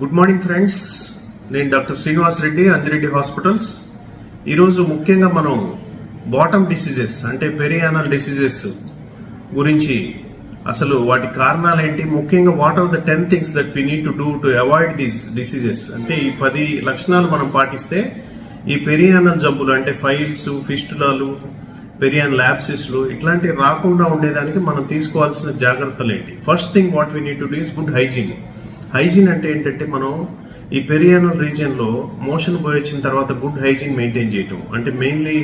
Good morning friends నేను doctor Srinivas Reddy Anjireddy hospitals. ఈరోజు ముఖ్యంగా మనం బాటమ్ డిసీజెస్ అంటే పెరియానల్ డిసీజెస్ గురించి అసలు వాటి కారణాలు ఏంటి ముఖ్యంగా what are the ten things that we need to do to avoid these diseases అంటే ఈ పది లక్షణాలు మనం పాటిస్తే ఈ పెరియానల్ జబ్బులు అంటే ఫైల్స్ ఫిస్టులాలు పెరియాన్ ల్యాబ్సిస్లు ఇట్లాంటివి రాకుండా ఉండేదానికి మనం తీసుకోవాల్సిన జాగ్రత్తలు ఏంటి first thing what we need to do is good hygiene hygiene అంటే ఏంటంటే మనం ఈ పెరియానల్ రీజియన్లో మోషన్ పోయి వచ్చిన తర్వాత గుడ్ హైజీన్ మెయింటైన్ చేయటం. అంటే మెయిన్లీ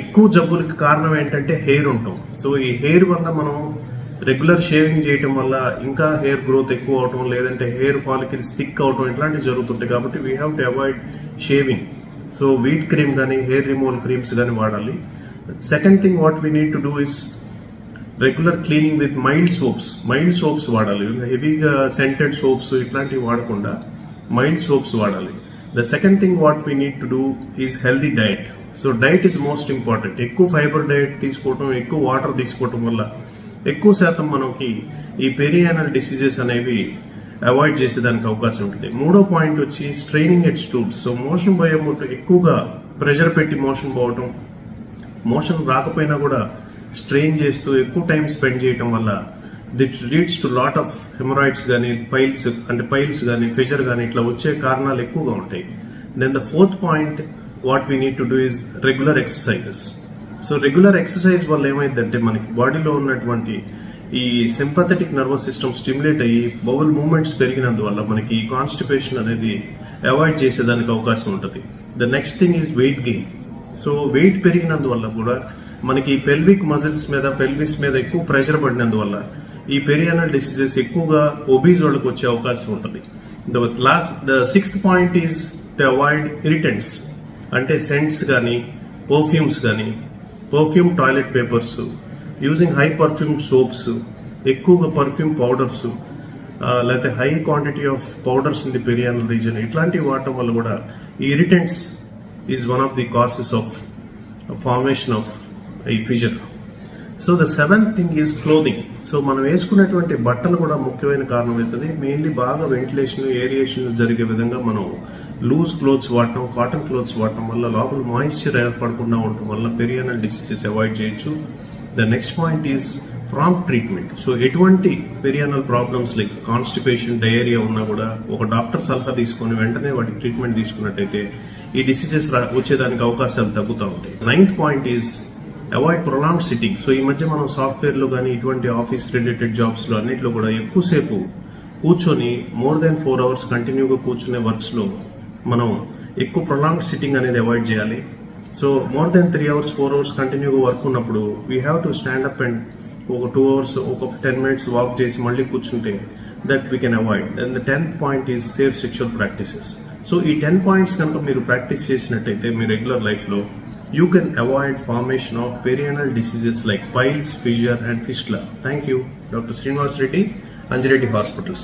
ఎక్కువ జబ్బులకి కారణం ఏంటంటే హెయిర్ ఉంటాం సో ఈ హెయిర్ వల్ల మనం రెగ్యులర్ షేవింగ్ చేయటం వల్ల ఇంకా హెయిర్ గ్రోత్ ఎక్కువ అవటం లేదంటే హెయిర్ ఫాలికల్స్ థిక్ అవటం ఇట్లాంటివి జరుగుతుంటాయి కాబట్టి we have to avoid shaving so Veet cream కానీ హెయిర్ రిమూవల్ క్రీమ్స్ కానీ వాడాలి. Second thing what we need to do is regular cleaning with mild soaps mild soaps వాడాలి. హెవీగా సెంటెడ్ సోప్స్ ఇట్లాంటివి వాడకుండా మైల్డ్ సోప్స్ వాడాలి. The second thing what we need to do is healthy diet so diet is most important ఎక్కువ fibre diet తీసుకోవటం ఎక్కువ water తీసుకోవటం వల్ల ఎక్కువ శాతం మనకి ఈ పెరియానల్ డిసీజెస్ అనేవి అవాయిడ్ చేసేదానికి అవకాశం ఉంటుంది. మూడో పాయింట్ వచ్చి straining at stools so motion పోయే ముందు ఎక్కువగా ప్రెషర్ పెట్టి మోషన్ పోవటం మోషన్ రాకపోయినా కూడా స్ట్రెయిన్ చేస్తూ ఎక్కువ టైం స్పెండ్ చేయటం వల్ల that leads to lot of haemorrhoids కానీ పైల్స్ అంటే పైల్స్ కానీ ఫిజర్ కానీ ఇట్లా వచ్చే కారణాలు ఎక్కువగా ఉంటాయి. Then the fourth point what we need to do is regular exercises so regular exercise వల్ల ఏమైందంటే మనకి బాడీలో ఉన్నటువంటి ఈ సింపథెటిక్ నర్వస్ సిస్టమ్ స్టిమ్యులేట్ అయ్యి బౌల్ మూమెంట్స్ పెరిగినందువల్ల మనకి కాన్స్టిపేషన్ అనేది అవాయిడ్ చేసేదానికి అవకాశం ఉంటుంది. The next thing is weight gain so weight పెరిగినందువల్ల కూడా మనకి పెల్విక్ మజిల్స్ మీద పెల్విస్ మీద ఎక్కువ ప్రెషర్ పడినందువల్ల ఈ పెరియానల్ డిసీజెస్ ఎక్కువగా ఒబీజ్ వాళ్ళకి వచ్చే అవకాశం ఉంటుంది. The last the sixth point is to avoid irritants అంటే సెంట్స్ కానీ పర్ఫ్యూమ్స్ కానీ perfume toilet papers using high perfume soaps ఎక్కువగా పర్ఫ్యూమ్ పౌడర్స్ లేకపోతే high quantity of powders in the perianal region ఇట్లాంటివి వాడటం వల్ల కూడా ఈ irritants is one of the causes of formation of ఈ fissure so the seventh thing is clothing so మనం వేసుకునేటువంటి బట్టలు కూడా ముఖ్యమైన కారణం అవుతుంది. మెయిన్లీ బాగా వెంటిలేషన్ ఏరియేషన్ జరిగే విధంగా మనం లూజ్ క్లోత్స్ వాడటం కాటన్ క్లోత్స్ వాడటం వల్ల లోపల మాయిశ్చర్ ఏర్పడకుండా ఉండటం వల్ల పెరియానల్ డిసీజెస్ అవాయిడ్ చేయొచ్చు. The next point is prompt treatment so ఎటువంటి perianal problems like constipation diarrhoea ఉన్నా కూడా ఒక డాక్టర్ సలహా తీసుకొని వెంటనే వాటికి ట్రీట్మెంట్ తీసుకున్నట్టయితే ఈ డిసీజెస్ వచ్చేదానికి అవకాశాలు తగ్గుతూ ఉంటాయి. Ninth point is avoid prolong sitting so ఈ మధ్య మనం సాఫ్ట్వేర్లో కానీ ఇటువంటి ఆఫీస్ రిలేటెడ్ జాబ్స్లో అన్నింటిలో కూడా ఎక్కువసేపు కూర్చొని మోర్ దెన్ ఫోర్ అవర్స్ కంటిన్యూగా కూర్చునే వర్క్స్లో మనం ఎక్కువ ప్రొలాంగ్ సిట్టింగ్ అనేది అవాయిడ్ చేయాలి. So more than three hours four hours కంటిన్యూగా వర్క్ ఉన్నప్పుడు we have to stand up and ఒక టూ అవర్స్ ఒక టెన్ మినిట్స్ వాక్ చేసి మళ్ళీ కూర్చుంటే that we can avoid then the tenth point is safe sexual practices so ఈ ten points కనుక మీరు ప్రాక్టీస్ చేసినట్టయితే మీ రెగ్యులర్ లైఫ్లో you can avoid formation of perianal diseases like piles, fissure and fistula. Thank you, Dr. Srinivas Reddy, Anjireddy Hospitals.